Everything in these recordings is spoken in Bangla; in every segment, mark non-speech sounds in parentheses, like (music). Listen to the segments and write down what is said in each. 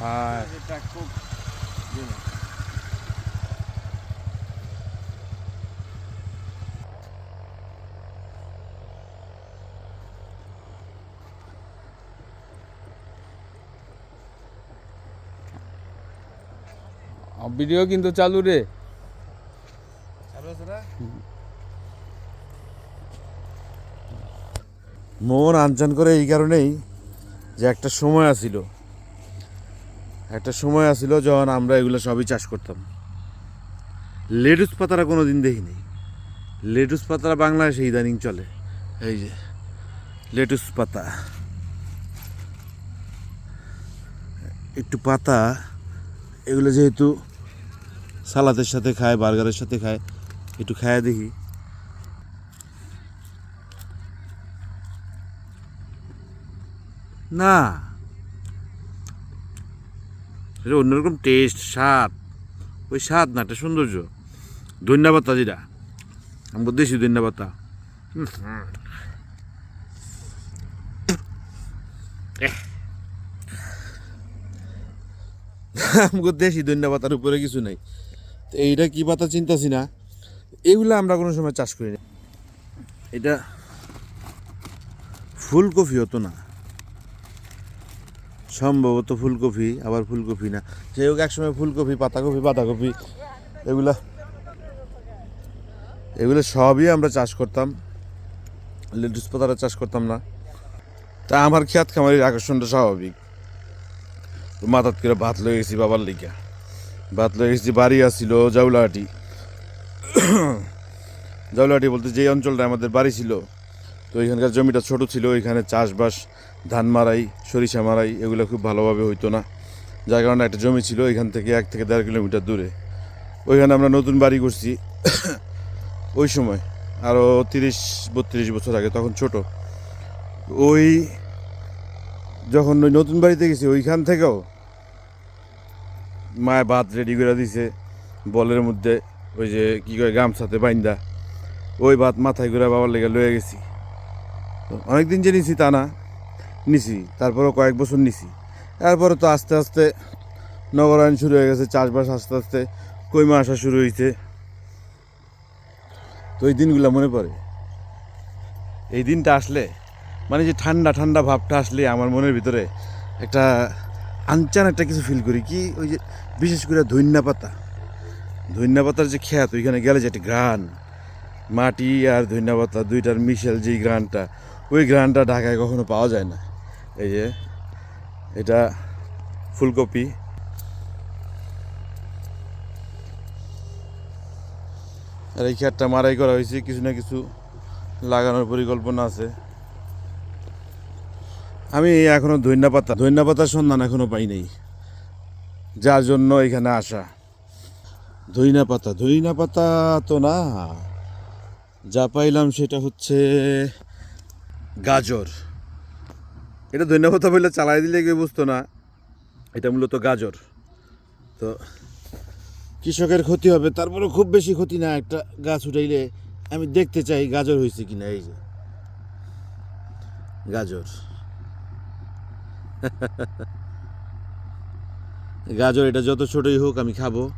হ্যাঁ ভিডিও কিন্তু চালু রে। মন আনচান করে এই কারণেই যে একটা সময় আসিল একটা সময় আসিল যখন আমরা এগুলো সবই চাষ করতাম। লেটুস পাতারা কোনো দিন দেখিনি। লেটুস পাতারা বাংলাদেশে ইদানিং চলে। এই যে লেটুস পাতা। একটু পাতা, এগুলো যেহেতু সালাদের সাথে খায়, বার্গারের সাথে খায়, একটু খায় দেখি। না। এটা অন্যরকম টেস্ট স্বাদ। ওই স্বাদ না একটা সৌন্দর্য। ধন্যবাদ যেটা আমি দেশি ধন্যবাদ আমাকে দেশি ধন্যবাতার উপরে কিছু নাই। তো এইটা কি পাতা চিন্তাছি না। এগুলো আমরা কোনো সময় চাষ করি না। এটা ফুলকপি হতো না। সম্ভবত ফুলকপি, আবার ফুলকপি না। যাই হোক, একসময় ফুলকপি, পাতাকপি, বাঁধাকপি, এগুলা এগুলো সবই আমরা চাষ করতাম। লেটুস পাতাটা চাষ করতাম না। তা আমার খেত খামারির আকর্ষণটা স্বাভাবিক। মাথাত করে ভাত লয়ে গেছি বাবার লিগা। ভাত লয়ে গেছি বাড়ি আসছিল জাউলাহাটি। (coughs) জাউলাহাটি বলতে যে অঞ্চলটা আমাদের বাড়ি ছিল তো এখানকার জমিটা ছোট ছিল, এখানে চাষবাস, ধান মারাই, সরিষা মারাই, এগুলো খুব ভালোভাবে হইতো না। যার কারণে একটা জমি ছিল, এখান থেকে এক থেকে দেড় কিলোমিটার দূরে। ওইখানে আমরা নতুন বাড়ি করছি। (coughs) ওই সময় আরও তিরিশ, বত্রিশ বছর আগে, তখন ছোট। ওই যখন ওই নতুন বাড়িতে গেছি, ওইখান থেকেও মায়ে ভাত রেডি করে দিছে, বলের মধ্যে ওই যে কী করে গামছাতে বাইন্দা, ওই ভাত মাথায় ঘুরে বাবার লেগে লয়ে গেছি। অনেক দিন যে নিছি তা না, নিছি, তারপরেও কয়েক বছর নিছি। তারপরে তো আস্তে আস্তে নগরায়ণ শুরু হয়ে গেছে, চাষবাস আস্তে আস্তে কইমা আসা শুরু হয়েছে তো ওই দিনগুলো মনে পড়ে? এই দিনটা আসলে মানে যে ঠান্ডা ঠান্ডা ভাবটা আসলে আমার মনের ভিতরে একটা আনচান একটা কিছু ফিল করি। কি ওই যে বিশেষ করে ধন্যা পাতা। ধন্যা পাতার যে খ্যাত, ওইখানে গেলে যে একটা গ্রান মাটি আর ধন্যা পাতা দুইটার মিশেল যেই গ্রানটা ওই গ্রানটা ঢাকায় কখনো পাওয়া যায় না। এই যে, এটা ফুলকপি। আর এই ক্ষেতটা মারাই করা হয়েছে, কিছু না কিছু লাগানোর পরিকল্পনা আছে। আমি এখনও ধন্যা পাতা ধন্যা পাতার সন্ধান এখনও পাই নাই। যার জন্য এখানে আসা। ধইনা পাতা ধইনা পাতা তো না। যা পাইলাম সেটা হচ্ছে গাজর। এটা ধন্যবাদ বললে চালাই দিলে কেউ বুঝতো না। এটা মূলত গাজর। তো কৃষকের ক্ষতি হবে তারপরে খুব বেশি ক্ষতি না একটা গাছ উঠাইলে। আমি দেখতে চাই গাজর হয়েছে কিনা, এই যে। গাজর। গাজর এটা যত ছোটই হোক আমি খাব,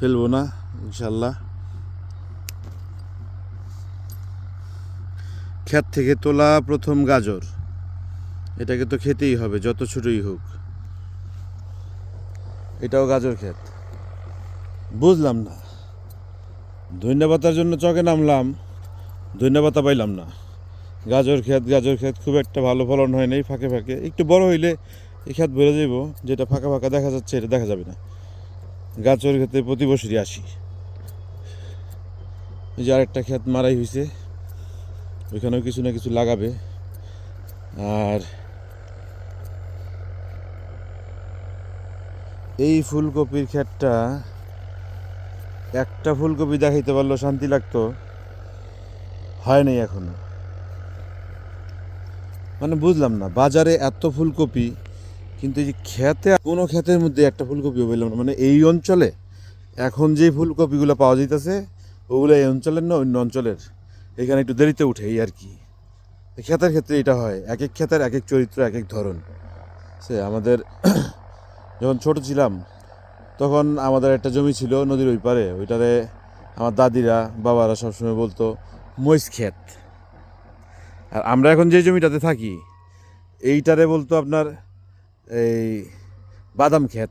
ফেলব না, ইনশাল্লাহ। ক্ষেত থেকে তোলা প্রথম গাজর। এটাকে তো খেতেই হবে, যত ছোটই হোক। এটাও গাজর ক্ষেত। বুঝলাম না। ধন্যবাতার জন্য চকে নামলাম ধন্যবাতা পাইলাম না। গাজর ক্ষেত গাজর ক্ষেত খুব একটা ভালো ফলন হয় নাই ফাঁকে ফাঁকে। একটু বড় হইলে এই ক্ষেত ভরে যাইব, যেটা ফাঁকা ফাঁকা দেখা যাচ্ছে এটা দেখা যাবে না। গাজর ক্ষেতে প্রতি বছরই আসি। এই যে আরেকটা ক্ষেত মারাই হয়েছে ওইখানেও কিছু না কিছু লাগাবে। আর এই ফুলকপির ক্ষেতটা, একটা ফুলকপি দেখাইতে পারল, শান্তি লাগতো। হয় নাই এখনও। মানে বুঝলাম না, বাজারে এত ফুলকপি, কিন্তু এই যে খেতে কোনো ক্ষেতের মধ্যে একটা ফুলকপিও পেলাম না। মানে এই অঞ্চলে, এখন যে ফুলকপিগুলো পাওয়া যাইতেছে, ওগুলো এই অঞ্চলের না অন্য অঞ্চলের? এখানে একটু দেরিতে উঠে এই আর কি। ক্ষেতের ক্ষেত্রে এটা হয় এক এক ক্ষেতের এক এক চরিত্র এক এক ধরন। সে আমাদের (coughs) যখন ছোট ছিলাম, তখন আমাদের একটা জমি ছিল নদীর ওই পারে। ওইটারে আমার দাদিরা, বাবারা সবসময় বলতো, মহিষ ক্ষেত। আর আমরা এখন যে জমিটাতে থাকি, এইটারে বলতো আপনার এই বাদাম ক্ষেত।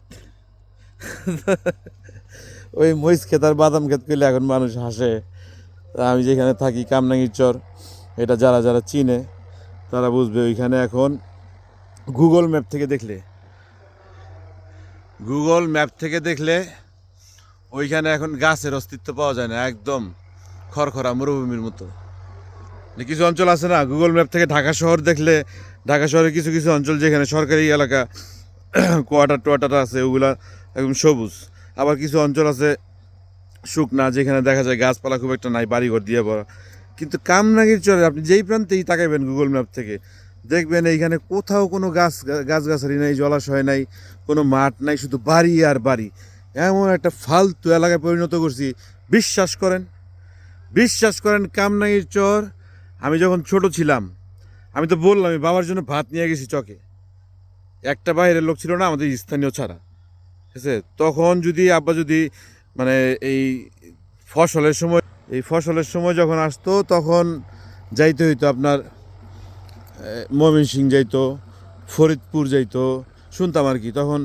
(laughs) ওই মহিষ ক্ষেত আর বাদাম ক্ষেত করলে এখন মানুষ হাসে। আমি যেখানে থাকি কামনাঙ্গির চর, এটা যারা যারা চিনে, তারা বুঝবে ওইখানে এখন গুগল ম্যাপ থেকে দেখলে গুগল ম্যাপ থেকে দেখলে ওইখানে এখন গাছের অস্তিত্ব পাওয়া যায় না, একদম খড়খড়া মরুভূমির মতো। যে কিছু অঞ্চল আছে না গুগল ম্যাপ থেকে ঢাকা শহর দেখলে, ঢাকা শহরে কিছু কিছু অঞ্চল যেখানে সরকারি এলাকা (clears throat) কোয়ার্টার টোয়ার্টার আছে, ওগুলা একদম সবুজ। আবার কিছু অঞ্চল আছে শুকনা যেখানে দেখা যায় গাছপালা খুব একটা নাই, বাড়িঘর দিয়ে ভরা। কিন্তু কামনাগির চরে আপনি যেই প্রান্তেই তাকাইবেন গুগল ম্যাপ থেকে, দেখবেন এইখানে কোথাও কোনো গাছ, গাছগাছালি নাই, জলাশয় নাই, কোনো মাঠ নাই, শুধু বাড়ি আর বাড়ি। এমন একটা ফালতু এলাকায় পরিণত করছি। বিশ্বাস করেন বিশ্বাস করেন কামনাগির চর, আমি যখন ছোট ছিলাম, আমি তো বললাম বাবার জন্য ভাত নিয়ে গেছি চকে। একটা বাইরের লোক ছিল না, আমাদের স্থানীয় ছাড়া। ঠিক আছে? তখন যদি আব্বা যদি মানে এই ফসলের সময়, এই ফসলের সময় যখন আসতো, তখন যাইতে হইতো আপনার ময়মনসিং যাইতো, ফরিদপুর যাইতো, শুনতাম আর কি। তখন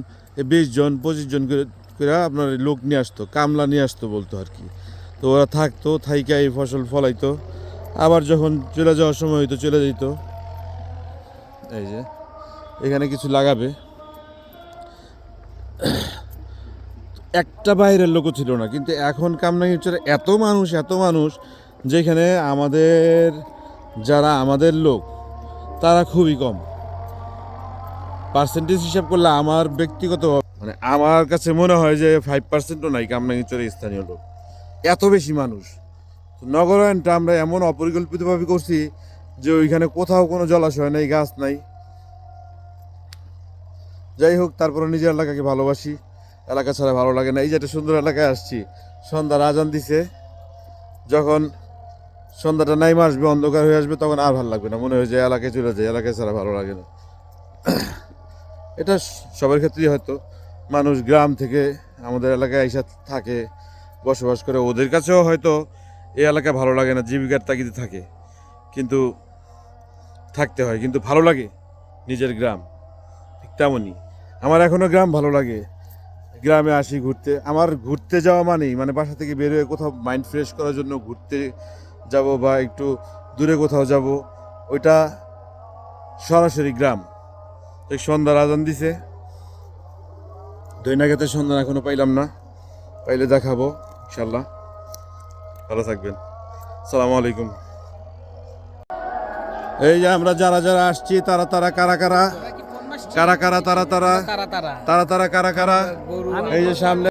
বিশ জন, পঁচিশ জন করে আপনার লোক নিয়ে আসতো, কামলা নিয়ে আসতো বলতো আর কি। তো ওরা থাকতো, থাইকা এই ফসল ফলাইতো। আবার যখন চলে যাওয়ার সময় হইতো, চলে যেত এই যে, এখানে কিছু লাগাবে। একটা বাইরের লোকও ছিল না, কিন্তু এখন কামনাঙ্গি চরে এত মানুষ এত মানুষ, যেখানে আমাদের যারা আমাদের লোক, তারা খুবই কম। পার্সেন্টেজ হিসাব করলে আমার ব্যক্তিগত মানে আমার কাছে মনে হয় যে ফাইভ পার্সেন্টও নাই কামনাঙ্গি চরে স্থানীয় লোক। এত বেশি মানুষ। তো নগরায়ণটা আমরা এমন অপরিকল্পিতভাবে করছি যে ওইখানে কোথাও কোনো জলাশয় নাই, গাছ নাই। যাই হোক, তারপরে নিজের এলাকাকে ভালোবাসি। এলাকা ছাড়া ভালো লাগে না। এই যে একটা সুন্দর এলাকায় আসছি সন্ধ্যার আজান দিছে। যখন সন্ধ্যাটা নাইমে আসবে, অন্ধকার হয়ে আসবে, তখন আর ভালো লাগবে না। মনে হয় যে এলাকায় চলে যায়, এলাকায় ছাড়া ভালো লাগে না। (clears throat) এটা সবার ক্ষেত্রেই হয়তো। মানুষ গ্রাম থেকে আমাদের এলাকায় এসে থাকে, বসবাস করে। ওদের কাছেও হয়তো এই এলাকা ভালো লাগে না, জীবিকার তাগিদে থাকে। কিন্তু থাকতে হয়। কিন্তু ভালো লাগে নিজের গ্রাম। ঠিক তেমনই। আমার এখনও গ্রাম ভালো লাগে। গ্রামে আসি ঘুরতে। আমার ঘুরতে যাওয়া মানেই মানে বাসা থেকে বের হয়ে কোথাও মাইন্ড ফ্রেশ করার জন্য ঘুরতে যাব বা একটু দূরে কোথাও যাব, ওইটা সরাসরি গ্রাম। এই সন্ধ্যার আজান দিছে। দৈনাঘাতের সন্ধান এখনও পাইলাম না। পাইলে দেখাবো ইনশাল্লাহ ভালো থাকবেন। সালামু আলাইকুম। এই যে আমরা যারা যারা আসছি, তারা তারা কারা কারা? কারা কারা তারা তারা? তারা তারা। কারা কারা? এই যে সামনে